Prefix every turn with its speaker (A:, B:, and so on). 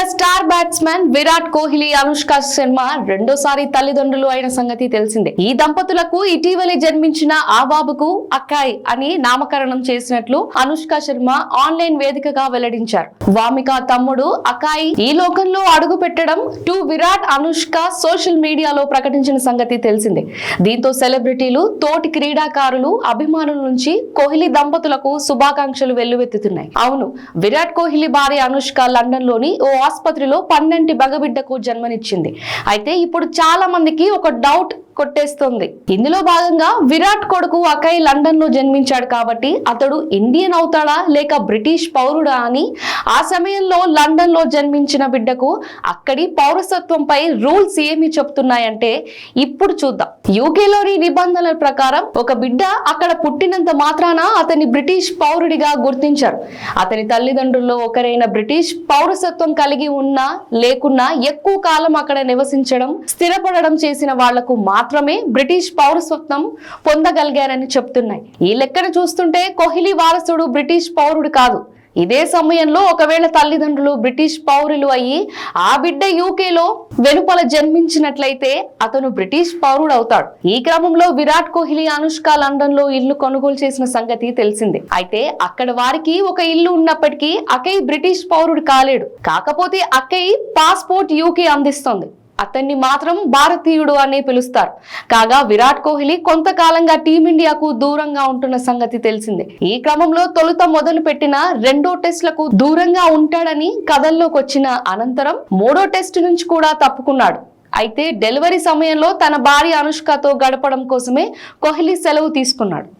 A: India star batsmen Virat Kohli Anushka Sharma రెండోసారి తల్లిదండ్రులు అయిన సంగతి తెలిసిందే. ఈ దంపతులకు ఇటీవలే జన్మించిన ఆ బాబుకు అక్కాయ్ అని నామకరణం చేసినట్లు అనుష్క శర్మ ఆన్లైన్ వేదికగా వెల్లడించారు. వామిక తమ్ముడు అకాయ్ ఈ లోకంలో అడుగు పెట్టడం టు విరాట్ అనుష్క సోషల్ మీడియాలో ప్రకటించిన సంగతి తెలిసిందే. దీంతో సెలబ్రిటీలు తోటి క్రీడాకారులు అభిమానుల నుంచి కోహ్లీ దంపతులకు శుభాకాంక్షలు వెల్లువెత్తుతున్నాయి. అవును విరాట్ కోహ్లీ భార్య అనుష్క లండన్లోని ఓ ఆసుపత్రిలో పన్నెంటి బగబిడ్డకు జన్మనిచ్చింది. అయితే ఇప్పుడు చాలా మందికి ఒక డౌట్ కొట్టేస్తుంది. ఇందులో భాగంగా విరాట్ కొడుకు అకై లండన్లో జన్మించాడు కాబట్టి అతడు ఇండియన్ అవుతాడా లేక బ్రిటిష్ పౌరుడా అని ఆ సమయంలో లండన్లో జన్మించిన బిడ్డకు అక్కడి పౌరసత్వంపై రూల్స్ ఏమి చెప్తున్నాయంటే ఇప్పుడు చూద్దాం. యూకేలోని నిబంధనల ప్రకారం ఒక బిడ్డ అక్కడ పుట్టినంత మాత్రాన అతని బ్రిటిష్ పౌరుడిగా గుర్తించారు. అతని తల్లిదండ్రుల్లో ఒకరైన బ్రిటిష్ పౌరసత్వం కలిగి ఉన్నా లేకున్నా ఎక్కువ కాలం అక్కడ నివసించడం స్థిరపడడం చేసిన వాళ్ళకు మాత్రమే బ్రిటిష్ పౌరసత్వం పొందగలిగారని చెప్తున్నాయి. ఈ లెక్కన చూస్తుంటే కోహ్లీ వారసుడు బ్రిటిష్ పౌరుడు కాదు. ఇదే సమయంలో ఒకవేళ తల్లిదండ్రులు బ్రిటిష్ పౌరులు అయ్యి ఆ బిడ్డ యూకేలో వెలుపల జన్మించినట్లయితే అతను బ్రిటిష్ పౌరుడు అవుతాడు ఈ క్రమంలో విరాట్ కోహ్లీ అనుష్క లండన్లో ఇల్లు కొనుగోలు చేసిన సంగతి తెలిసిందే. అయితే అక్కడ వారికి ఒక ఇల్లు ఉన్నప్పటికీ అకై బ్రిటిష్ పౌరుడు కాలేడు. కాకపోతే అకై పాస్పోర్ట్ యూకే అందిస్తోంది. అతన్ని మాత్రం భారతీయుడు అని పిలుస్తారు. కాగా విరాట్ కోహ్లీ కొంతకాలంగా టీమిండియాకు దూరంగా ఉంటున్న సంగతి తెలిసిందే. ఈ క్రమంలో తొలుత మొదలు పెట్టిన రెండో టెస్టులకు దూరంగా ఉంటాడని కథల్లోకి వచ్చిన అనంతరం మూడో టెస్టు నుంచి కూడా తప్పుకున్నాడు. అయితే డెలివరీ సమయంలో తన భార్య అనుష్కతో గడపడం కోసమే కోహ్లీ సెలవు తీసుకున్నాడు.